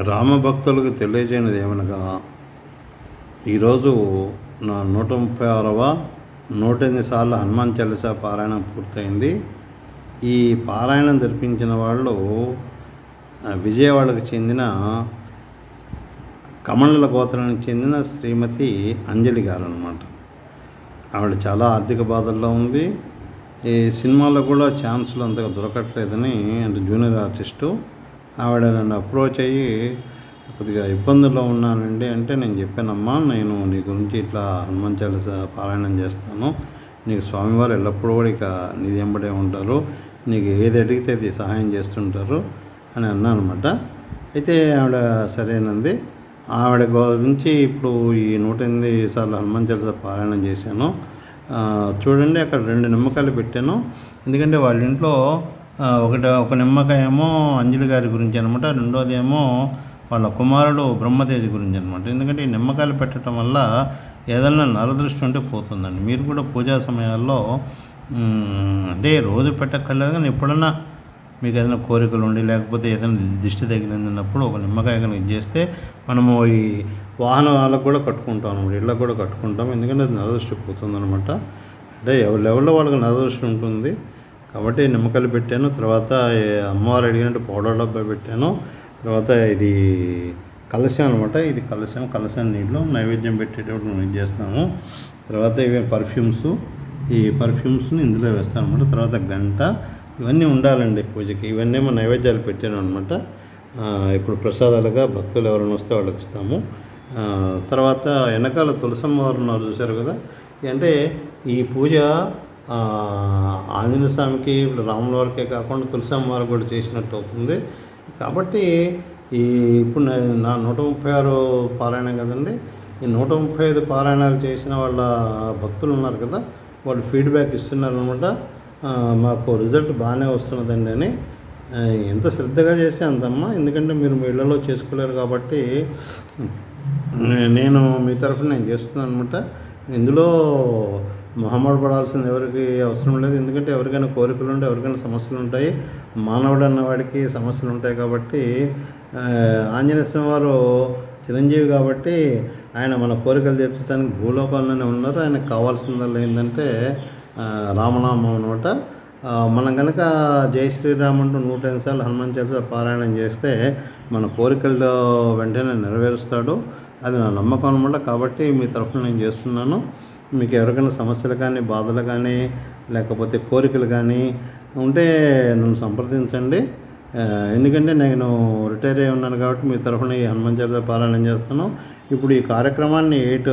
రామభక్తులకు తెలియజేయనిది ఏమనగా ఈరోజు నా నూట ముప్పై ఆరవ నూట ఎనిమిది సార్లు హనుమాన్ చాలీస పారాయణం పూర్తయింది. ఈ పారాయణం జరిపించిన వాళ్ళు విజయవాడకు చెందిన కమండల గోత్రానికి చెందిన శ్రీమతి అంజలి గారు అనమాట ఆవిడ చాలా ఆర్థిక బాధల్లో ఉంది. ఈ సినిమాలో కూడా ఛాన్సులు అంతగా దొరకట్లేదని అంటే జూనియర్ ఆర్టిస్టు ఆవిడ నన్ను అప్రోచ్ అయ్యి కొద్దిగా ఇబ్బందుల్లో ఉన్నానండి. అంటే నేను చెప్పానమ్మా నేను నీ గురించి ఇట్లా హనుమాన్ చాలీస పారాయణం చేస్తాను. నీకు స్వామివారు ఎల్లప్పుడూ కూడా ఇక నీ వెంబడే ఉంటారు. నీకు ఏది అడిగితే అది సహాయం చేస్తుంటారు అని అన్నాను అనమాట అయితే ఆవిడ సరేనంది. ఆవిడ గురించి ఇప్పుడు ఈ నూట ఎనిమిది సార్లు హనుమాన్ చాలీస పారాయణం చేశాను. చూడండి అక్కడ రెండు నిమ్మకాయలు పెట్టాను. ఎందుకంటే వాళ్ళ ఇంట్లో ఒకటి ఒక నిమ్మకాయ ఏమో అంజలి గారి గురించి అనమాట రెండోది ఏమో వాళ్ళ కుమారుడు బ్రహ్మతేజ గురించి అనమాట ఎందుకంటే ఈ నిమ్మకాయలు పెట్టడం వల్ల ఏదైనా నరదృష్టి ఉంటే పోతుందండి. మీరు కూడా పూజా సమయాల్లో అంటే రోజు పెట్టక్కర్లేదు కానీ ఎప్పుడన్నా మీకు ఏదైనా కోరికలు ఉండి లేకపోతే ఏదైనా దిష్టి తగిలిందన్నప్పుడు ఒక నిమ్మకాయ కనుక చేస్తే మనము ఈ వాహనాలకు కూడా కట్టుకుంటాం అనమాట. ఇళ్ళకు కూడా కట్టుకుంటాం. ఎందుకంటే అది నరదృష్టి పోతుంది అనమాట అంటే ఎవరి లెవెల్లో వాళ్ళకి నరదృష్టి ఉంటుంది? కాబట్టి నిమ్మకాయలు పెట్టాను తర్వాత అమ్మవారు అడిగినట్టు పౌడర్ డబ్బా పెట్టాను తర్వాత ఇది కలశం అనమాట ఇది కలశం కలశం నీళ్ళు నైవేద్యం పెట్టేటప్పుడు ఇది చేస్తాము. తర్వాత ఇవి పర్ఫ్యూమ్స్ ఈ పర్ఫ్యూమ్స్ని ఇందులో వేస్తాను అనమాట తర్వాత గంట ఇవన్నీ ఉండాలండి పూజకి ఇవన్నీ ఏమో నైవేద్యాలు పెట్టాను అనమాట ఇప్పుడు ప్రసాదాలుగా భక్తులు ఎవరైనా వస్తే వాళ్ళకి ఇస్తాము. తర్వాత వెనకాల తులసమ్మ వారు ఉన్నారు చూశారు కదా అంటే ఈ పూజ ఆంజనేయ స్వామికి ఇప్పుడు రాముల వారికే కాకుండా తులసమ్మ వారికి కూడా చేసినట్టు అవుతుంది. కాబట్టి ఈ ఇప్పుడు నా నూట ముప్పై ఆరు పారాయణం కదండి ఈ నూట ముప్పై ఐదు పారాయణాలు చేసిన వాళ్ళ భక్తులు ఉన్నారు కదా వాళ్ళు ఫీడ్బ్యాక్ ఇస్తున్నారు అనమాట మాకు రిజల్ట్ బాగానే వస్తున్నదండి అని. ఎంత శ్రద్ధగా చేస్తే అంతమ్మా ఎందుకంటే మీరు మీ ఇళ్ళలో చేసుకోలేరు కాబట్టి నేను మీ తరఫున నేను చేస్తున్నాను అనమాట ఇందులో మొహమ్మద్ పడాల్సింది ఎవరికి అవసరం లేదు. ఎందుకంటే ఎవరికైనా కోరికలు ఉంటాయి ఎవరికైనా సమస్యలు ఉంటాయి. మానవుడు అన్నవాడికి సమస్యలు ఉంటాయి కాబట్టి ఆంజనేయ స్వామి వారు చిరంజీవి కాబట్టి ఆయన మన కోరికలు తీర్చడానికి భూలోకంలోనే ఉన్నారు. ఆయనకు కావాల్సిందల్లా ఏంటంటే రామనామం అనమాట మనం కనుక జై శ్రీరామ్ అంటూ నూట ఎనిమిది సార్లు హనుమాన్ చాలీసా పారాయణం చేస్తే మన కోరికలు వెంటనే నెరవేరుస్తాడు. అది నా నమ్మకం అనమాట కాబట్టి మీ తరఫున నేను చేస్తున్నాను. మీకు ఎవరికైనా సమస్యలు కానీ బాధలు కానీ లేకపోతే కోరికలు కానీ ఉంటే నన్ను సంప్రదించండి. ఎందుకంటే నేను రిటైర్ అయి ఉన్నాను కాబట్టి మీ తరఫున ఈ హనుమాన్ చాలీసా పారాయణం చేస్తాను ఇప్పుడు ఈ కార్యక్రమాన్ని ఎయిట్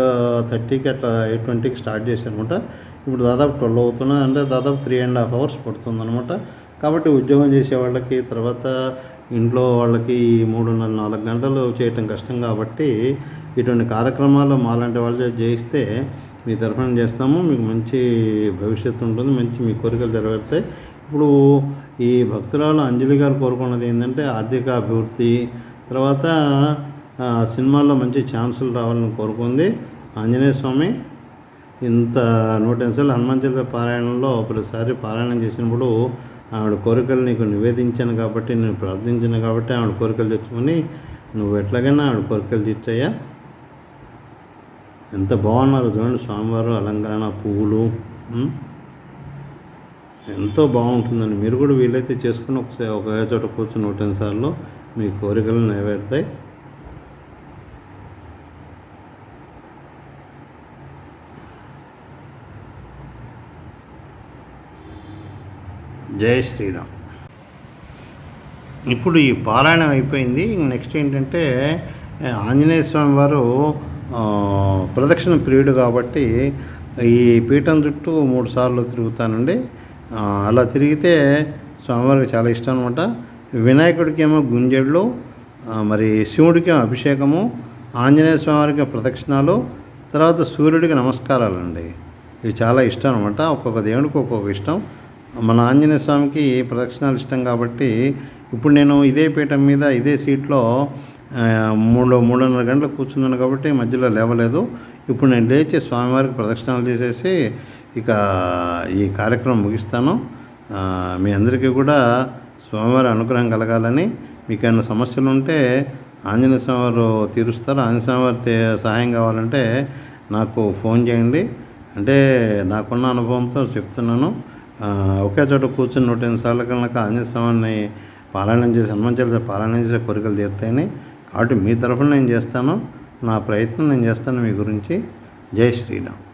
థర్టీకి అట్లా ఎయిట్ ట్వంటీకి స్టార్ట్ చేశాను అనమాట ఇప్పుడు దాదాపు ట్వెల్వ్ అవుతున్నా అంటే దాదాపు త్రీ అండ్ హాఫ్ అవర్స్ పడుతుంది అనమాట కాబట్టి ఉద్యోగం చేసే వాళ్ళకి తర్వాత ఇంట్లో వాళ్ళకి ఈ మూడున్నర నాలుగు గంటలు చేయటం కష్టం కాబట్టి ఇటువంటి కార్యక్రమాలు మాలాంటి వాళ్ళు చేయిస్తే మీ తరఫున చేస్తాము. మీకు మంచి భవిష్యత్తు ఉంటుంది. మంచి మీ కోరికలు నెరవేరుతాయి. ఇప్పుడు ఈ భక్తురాలు అంజలి గారు కోరుకున్నది ఏంటంటే ఆర్థిక అభివృద్ధి తర్వాత సినిమాల్లో మంచి ఛాన్సులు రావాలని కోరుకుంది ఆంజనేయ స్వామి. ఇంత నూట ఎనిమిది హనుమాన్ చరిత్ర పారాయణంలో ప్రతిసారి పారాయణం చేసినప్పుడు ఆవిడ కోరికలు నీకు నివేదించాను కాబట్టి నేను ప్రార్థించాను కాబట్టి ఆవిడ కోరికలు తెచ్చుకొని నువ్వు ఎట్లాగైనా ఆవిడ కోరికలు తీర్చాయా ఎంత బాగున్నారు చూడండి. స్వామివారు అలంకరణ పువ్వులు ఎంతో బాగుంటుందండి. మీరు కూడా వీలైతే చేసుకుని ఒకసారి ఒక చోట కూర్చుని నూట ఎనిమిది సార్లు మీ కోరికలు నెరవేరుతాయి. జై శ్రీరామ్. ఇప్పుడు ఈ పారాయణం అయిపోయింది. నెక్స్ట్ ఏంటంటే ఆంజనేయ స్వామి వారు ప్రదక్షిణ ప్రియుడు కాబట్టి ఈ పీఠం చుట్టూ మూడు సార్లు తిరుగుతానండి. అలా తిరిగితే స్వామివారికి చాలా ఇష్టం అనమాట వినాయకుడికి ఏమో గుంజెళ్ళు మరి శివుడికి అభిషేకము ఆంజనేయ స్వామివారికి ప్రదక్షిణాలు తర్వాత సూర్యుడికి నమస్కారాలండి. ఇవి చాలా ఇష్టం అనమాట ఒక్కొక్క దేవుడికి ఒక్కొక్క ఇష్టం. మన ఆంజనేయ స్వామికి ప్రదక్షిణాలు ఇష్టం కాబట్టి ఇప్పుడు నేను ఇదే పీఠం మీద ఇదే సీట్లో మూడు మూడున్నర గంటలు కూర్చున్నాను కాబట్టి మధ్యలో లేవలేదు. ఇప్పుడు నేను లేచి స్వామివారికి ప్రదక్షిణాలు చేసేసి ఇక ఈ కార్యక్రమం ముగిస్తాను. మీ అందరికీ కూడా స్వామివారి అనుగ్రహం కలగాలని మీకు ఏమైనా సమస్యలు ఉంటే ఆంజనేయ స్వామి వారు తీరుస్తారు. ఆంజనేయ స్వామి వారి సహాయం కావాలంటే నాకు ఫోన్ చేయండి. అంటే నాకున్న అనుభవంతో చెప్తున్నాను. ఒకే చోట కూర్చుని నూట ఎనిమిది సార్ల కనుక ఆంజనేయ స్వామిని పారాయణం చేసి హనుమాన్ చాలీసా పారాయణం చేసే కోరికలు తీరుతాయని కాబట్టి మీ తరఫున నేను చేస్తాను నా ప్రయత్నం నేను చేస్తాను మీ గురించి. జై శ్రీరామ్.